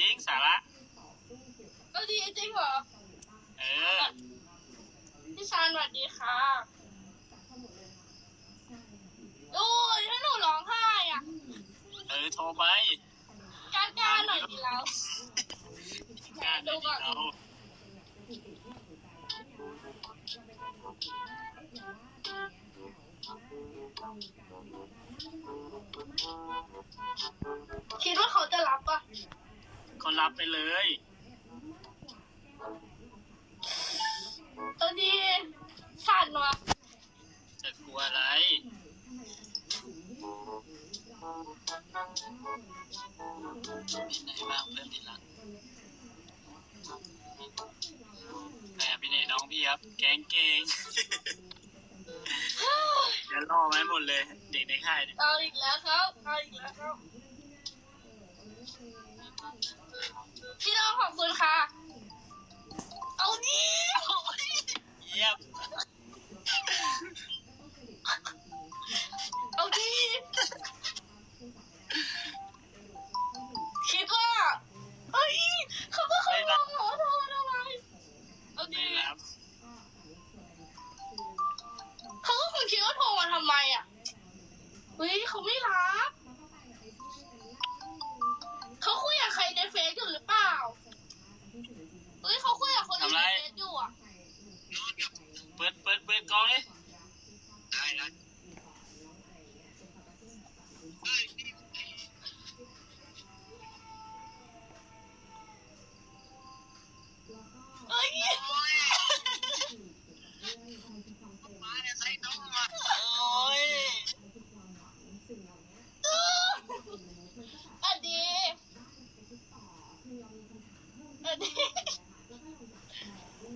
จริงๆสาระก็ดีจริงเหรอ เออ พี่ชานสวัสดีค่ะโอ้ยถ้าหนูร้องไห้อะ เออโทรไปกล้ากล้าหน่อยดีแล้วงานเดี๋ยวเราคิดว่าเขาจะรับปะ เขารับไปเลยเออดีสั่นวะจะกลัวอะไร มีไหนบ้างเพื่อนที่รักแต่พี่เนยน้องพี่ครับ แกงเก่งเดี๋ยวล่อไว้หมดเลย เด็กในค่ายเนี่ย เอาอีกแล้วครับเอาอีกแล้วครับ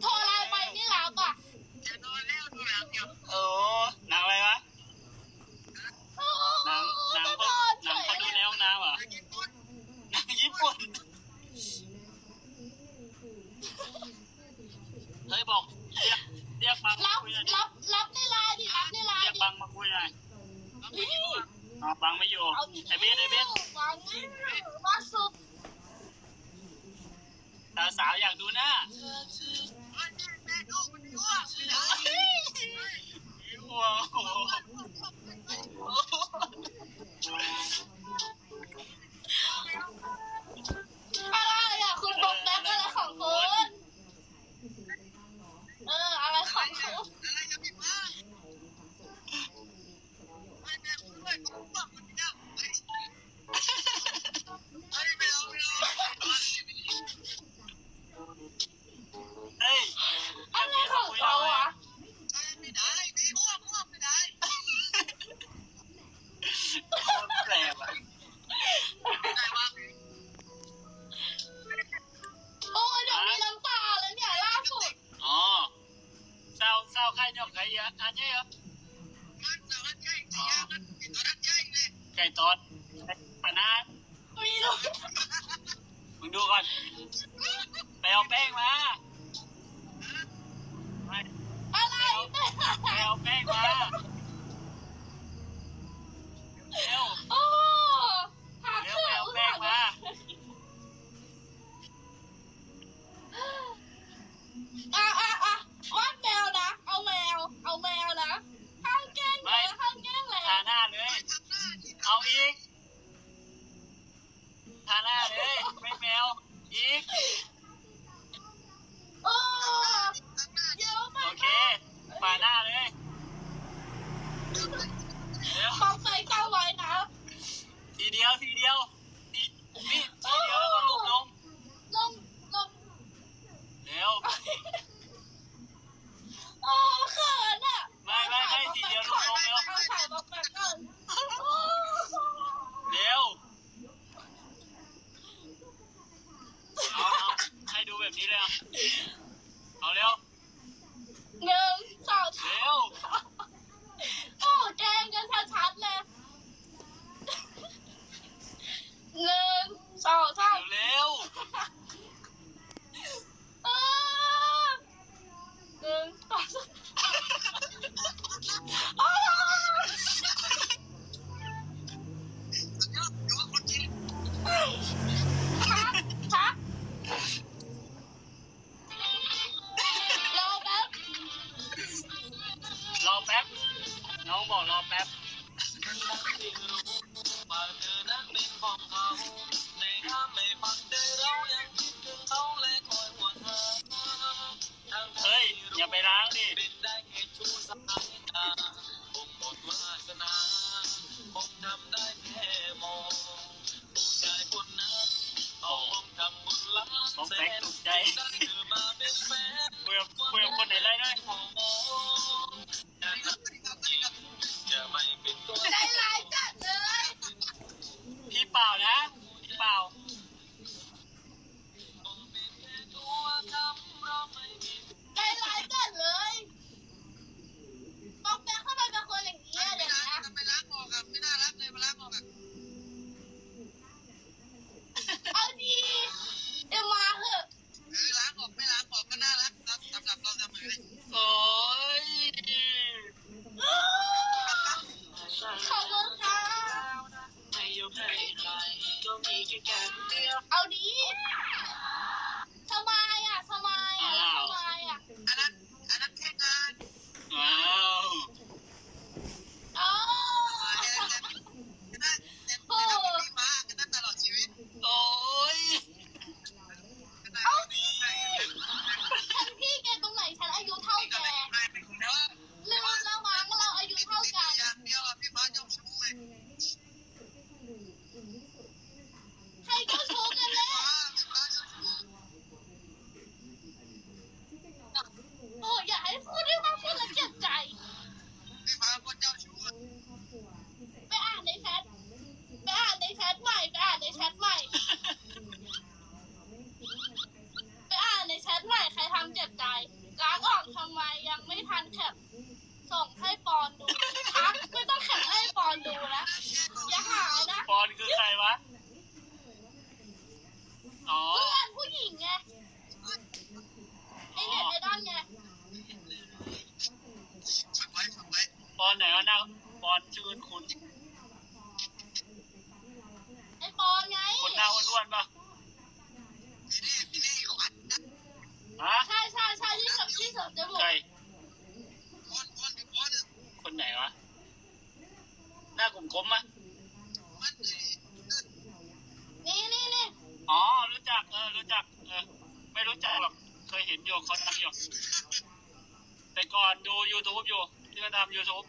โทรไลน์ไปไม่รับอะจะนอนแล้วดูหนังอยู่โอ้หนังอะไรวะโอ้หนังหนังจะพนวอกนหเฉนังยเขาดูในห้องน้ำเหรอหนังญี่ปุ่นเฮ้ยบอกเรียกเรียกบังมารับคุยหน่อยดิรับรับในไลน์ดิรับในไลเรียน์กดิบังมาคุยหน่อยเฮ้ยอ๋อบังไม่อยู่เอาดิไอ้เบสไอ้เบสวางล่าสุด สาวสาวๆอยากดูหน้าว้าวอะไร เศร้าเศร้าใครเนี่ยใครเยอะอันนี้เหรอไก่ตอดปะนามีลูกมึงดูก่อนไปเอาแป้งมา ปอนชื่อคุณไอปอนไงคนหน้าอ้วนๆป่ะพี่นี่พี่นี่เขาอัดนะฮะใช่ใช่ใช่ที่เสริมที่เสริมจมูกใครปอนปอนปอนคนไหนวะ หน้ากลมๆอะนี่นี่นี่อ๋อ รู้จัก เออ รู้จัก เออ ไม่รู้จักหรอก เคยเห็นอยู่เขาทำอยู่แต่ก่อนดู YouTube อยู่ที่เขาทำ YouTube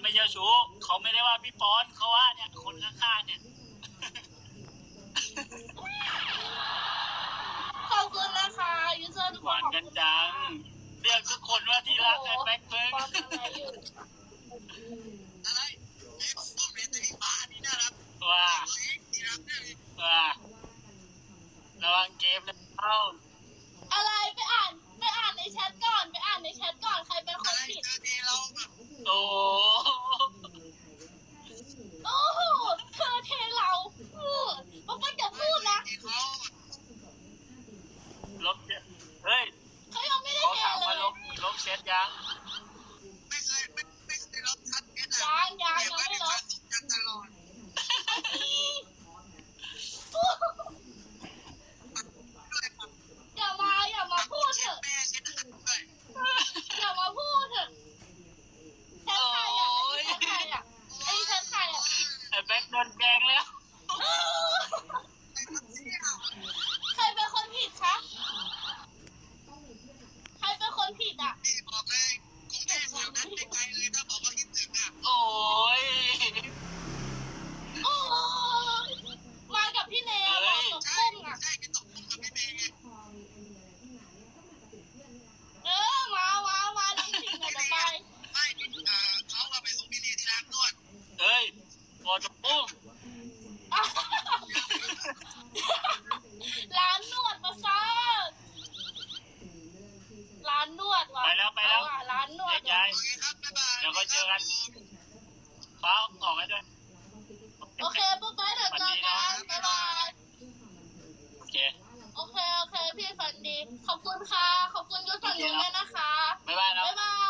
ไม่เจ้าชู้เขาไม่ได้ว่าพี่ปอนเขาว่าเนี่ยคนข้างๆเนี่ยขอบคุณนะคะยูเซอร์ทุกหคนวานขอบกัคุนณจัง เรียกทุกคนว่าที่รักไอ้แบ็คเฟิร์ปอนทำอะไรอยู่ว่าว่าระวังเกมนะเข้าอะไรไปอ่านไปอ่านในแชทก่อนไปอ่านในแชทก่อนใครเป็นคนผิดโอ้โอ้โหเธอเทเราพูดมันก็จะพูดนะ ลบเนี่ยเฮ้ย เขายังไม่ได้ เขา เท ถาม เล ว่าย ลบล บเซตยังยังยังยังไม่ลบอย่ามาอย่ามาพูดเถอะอย่ามาพูดเถอะแชทใครอะไอ้แชทใครอะไอ้แชทใครอะไอ้แบ็คโดนแกล้งแล้วใครเป็นคนผิดคะใครเป็นคนผิดอะ โอ้ย ไปแล้วไปแล้วร้านนวดยายเดี๋ยวก็เจอกันฟ้าออกไปด้วย โอเคปุ๊บไปเดี๋ยวเจอกันบ๊ายบายโอเค โอเค โอเค พี่ฝันดี ขอบคุณค่ะ ขอบคุณยุทธฝันดีด้วยนะคะ บ๊ายบายแล้วบ๊ายบาย